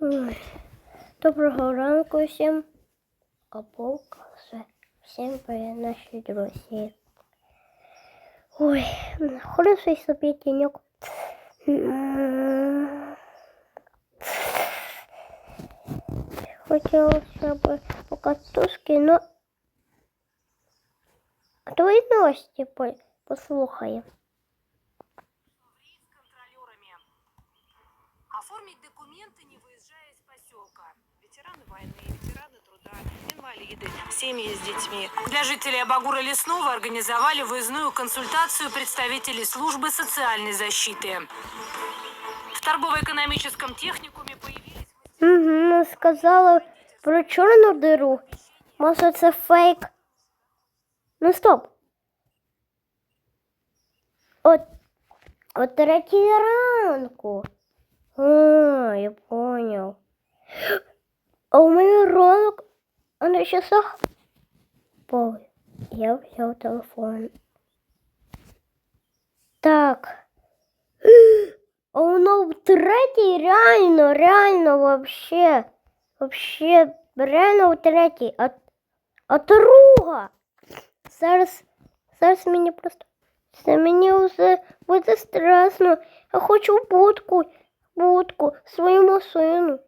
Ой. Доброго ранку всім. Або все. Всім привіт, наші друзі. Ой, хороший собі тіньок. М. Хотілося б покатушки, но твої новості по- послухаємо. Оформить документы, не выезжая из поселка. Ветераны войны, ветераны труда, инвалиды, семьи с детьми. Для жителей Абагура Лесного организовали выездную консультацию представителей службы социальной защиты. В торгово-экономическом техникуме появились... Угу, сказала про чорну диру. Може це фейк. Ну стоп. От, о третій ранку. А, я понял. А у мене ранок, а на часах. Ой, я взяв телефон. Так. А воно в третій реально, реально вообще. Вообще, реально в третій. А, а друга. Зараз, зараз мені просто. Це мені вже буде страшно. Я хочу будку, будку, свою машину.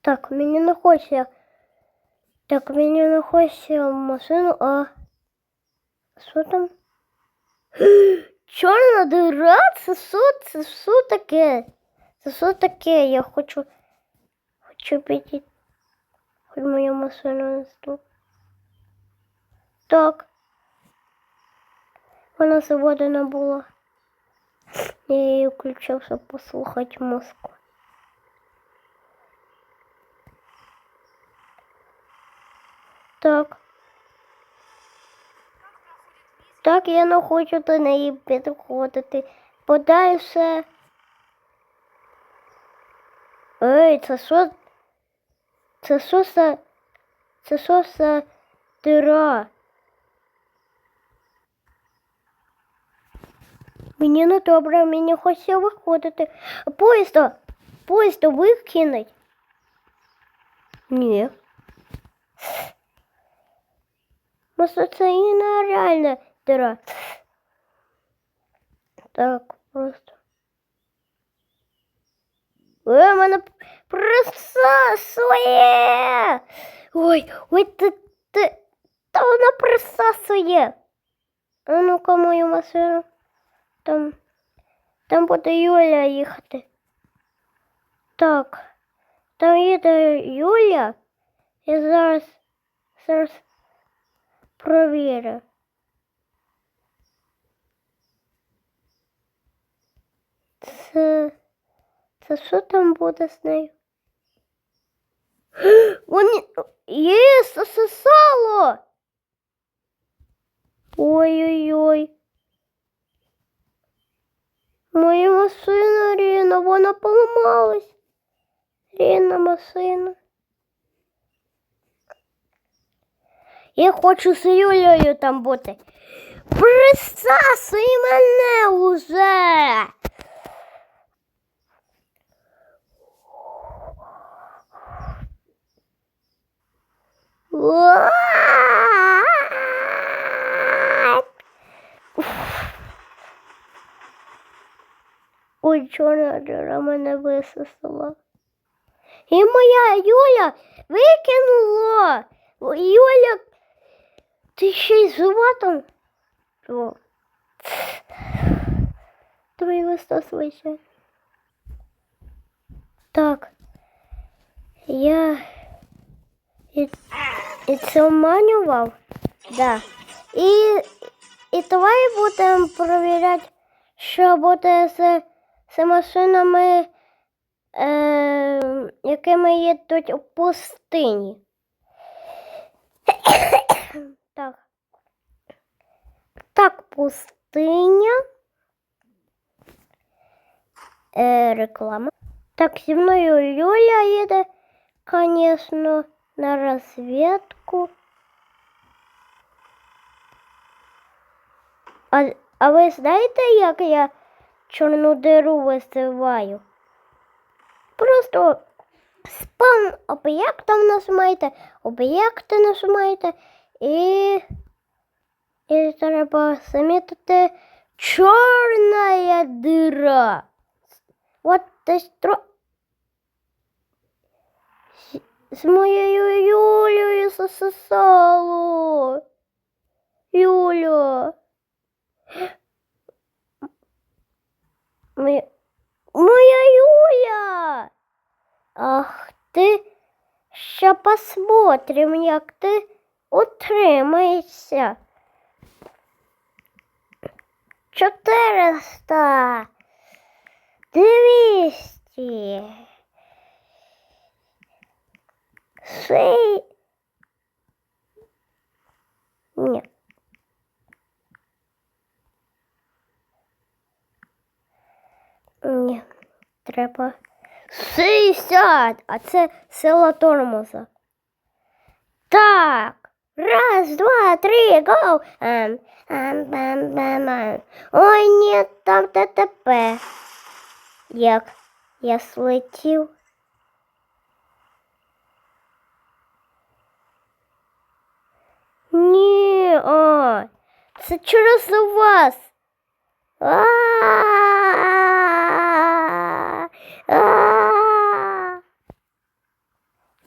Так, мені не хочеться. Так, мені не хочеться в машину, а. Що там? Чорна дира? Це що? Це що таке? Це що таке? Я хочу. Хочу піти. Хоч мою машину не стук. Так. Вона заводена була. Я її включив, щоб послухати музику. Так. Так, я не хочу до неї підходити. Подай все. Ей, це що? Це що за... Це що за дира? Мені не добре, мені хочеться виходити. Поїзда! Поїзда викинуть. Ні. Може, це і не реальна дира. Так, просто. Ой, мене присасує. Ой, ой, ти, ти, та вона присасує. А ну-ка мою машину. Там, там буде Юля їхати. Так, там їде Юля. Я зараз, зараз провірю. Це, це що там буде з нею? Вони є сосало. Ой-ой-ой. Моя машина, Ріна, вона поламалась. Ріна машина. Я хочу з Юлею там бути. Присасуй мене уже. Ой, чорна діра мене висосала. І моя Юля викинула. Юля, ти ще й з животом? О. Твої висосуйся. Так. Я і, і це обманював? Да. І, і давай будемо перевіряти, що буде з, з машинами, е, якими їдуть у пустині. так. Так, пустиня. Е, реклама. Так, зі мною Юля їде, звісно, на розвідку. А, а ви знаєте, як я чорну диру висиваю? Просто спам об'єктом нажимаєте, об'єкти нажимаєте і, і треба замітити чорна дира. От десь тро... З- моєю Юлею засосало. Юля. Моя, моя Юля. Ах ти. Ще посмотрим, як ти утримаєшся. Чотириста. Двісті. Ши... Ні. Ні, треба. 60, а це сила тормоза. Так. Раз, два, три, гоу. Ем, ем, ем. Ой, ні, там ТТП. Як я слетів. Ні, а, це через вас.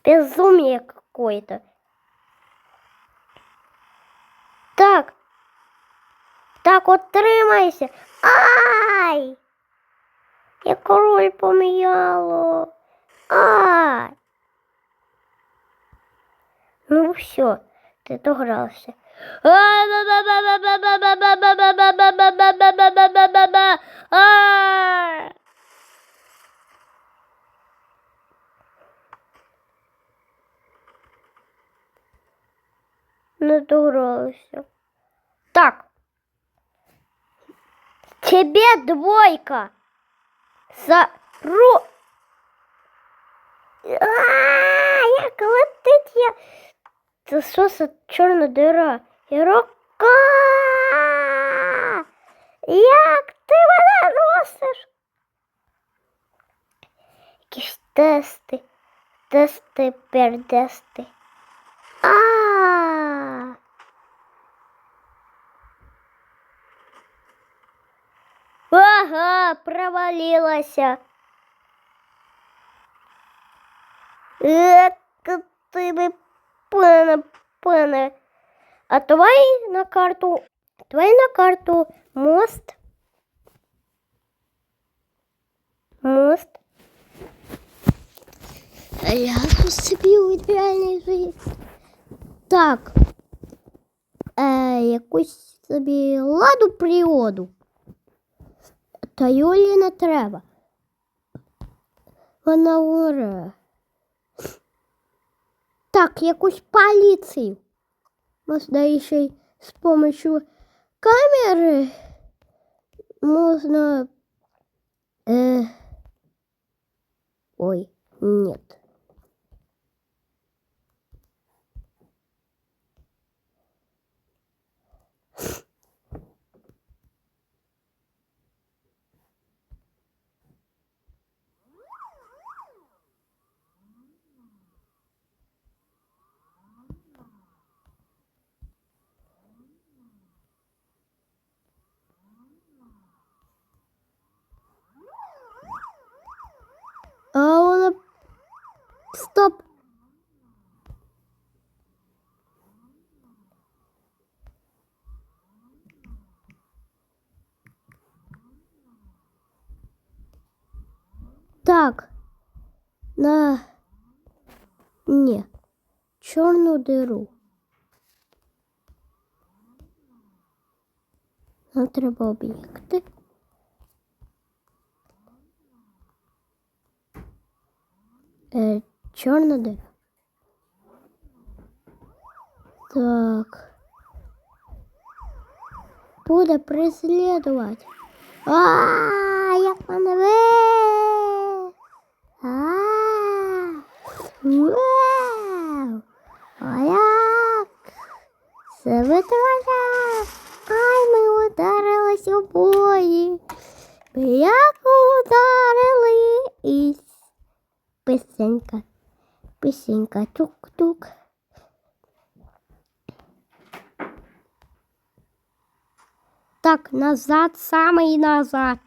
Безумие какое-то. Так. Так, от тримайся. Ай! Я король поміяло. Ай! Ну все, ти догрався. А! Не догралася. Так. Тебе двойка. За ру. А, як летить я. Це що за чорна рука. Як ти мене носиш? Якісь тести. Тести пердести. А. Ага, провалилася. Ек, ти би пане, пане. А давай на карту, давай на карту мост. Мост. А я тут собі у ідеальній житті. Так. Е, якусь собі ладу природу. Та Юлі не треба. Вона оре. Так, якусь поліцію. Можна ще й з помощью камери можна. Е... Ой, нет. Стоп. Так. На. Ні. Чорну диру. Нам треба об'єкти. Е, чорна дира. Так. Буде преслідувати. А, як мене ви. А, вау. А як? Це витворяє. Ай, ми удар обої, як ударили із писенька, писенька, тук-тук. Так, назад, самий назад.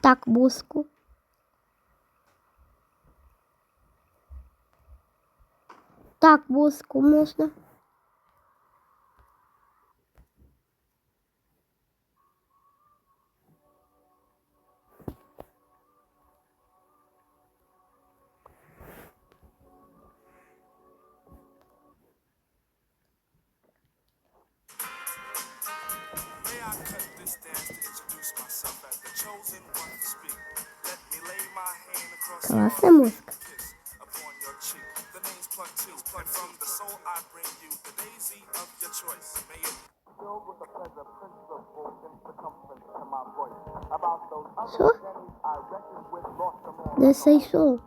Так, буску. Так, буску можна. nossa música. Só? Dessa aí sou.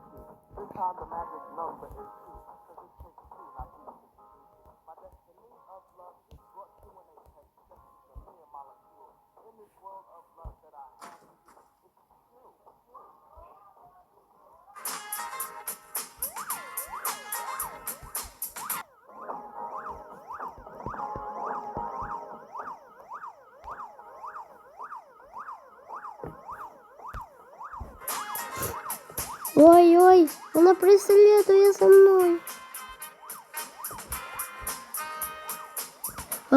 Ой-ой, вона преслідує за мною. А,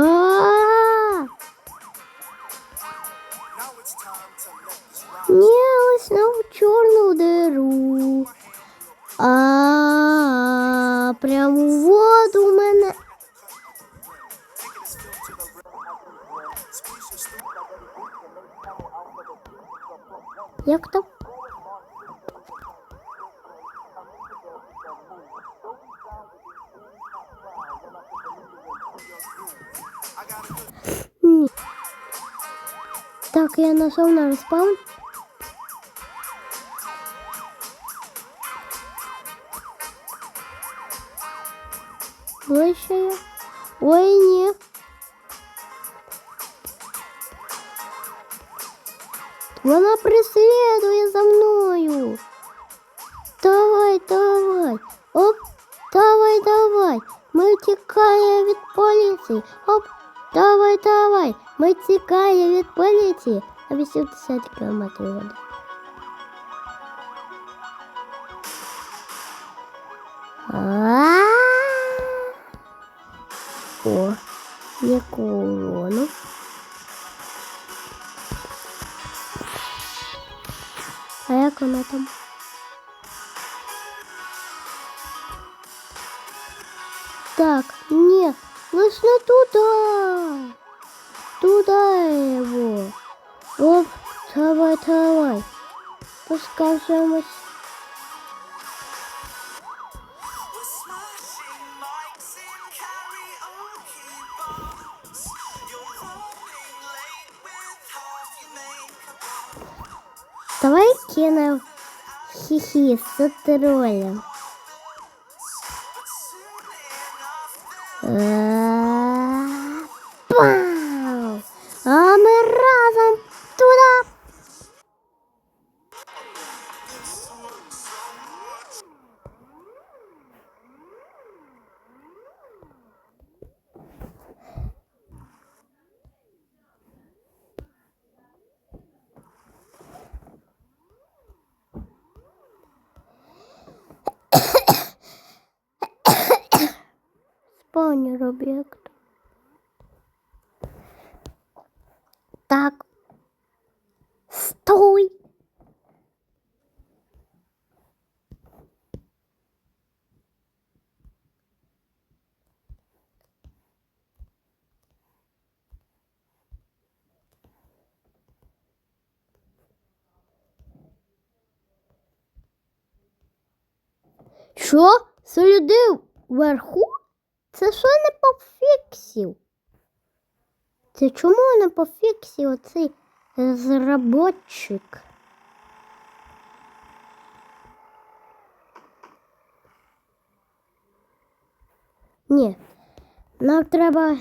Now it's time to let this ride. ні, ось на в чорну диру. А, прямо у воду мене. Як там? Так, я нажав на респаун. Ближче я. Ой, ні. Вона преслідує за мною. Давай, давай. Оп, давай, давай. Ми тікаємо від поліції. Оп, давай, давай. Ми тікаємо від поліції. На 80 кілометрів води. А. О, яку урону. А як вона там? Так, ні, не туди. Туда его. Оп, давай, давай. On. Давай кинем хихи с троллем. А, Спавнер об'єкт. Так. Стой. Що? Люди вверху? Це що не пофіксів? Це чому не пофіксів оцей розробник? Ні. Нам треба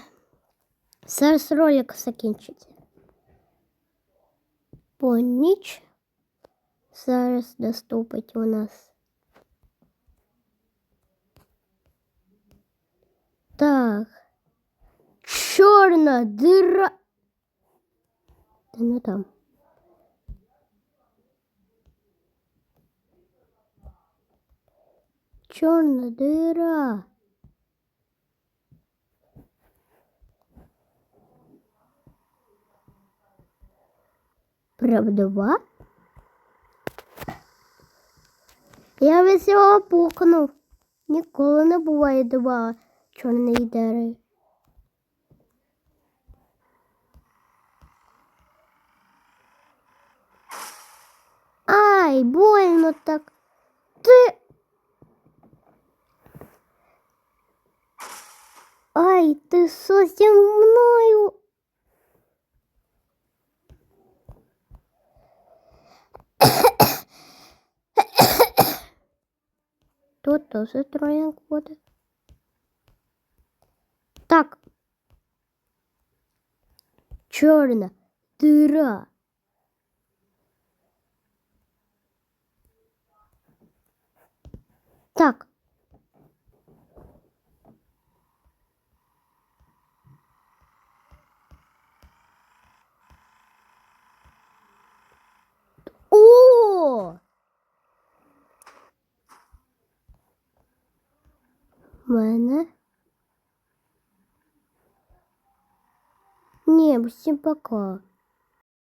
зараз ролик закінчити. Бо ніч зараз наступить у нас. Так. Чорна дира. Та не там. Чорна дира. Правдова? Я весь його пукнув. Не буває два чорної дири. Ай, больно так. Ти. Ай, ти що зі мною? Тут теж троянк буде. Так. Чорна дыра. Так. О! Мене. Ні, всім пока.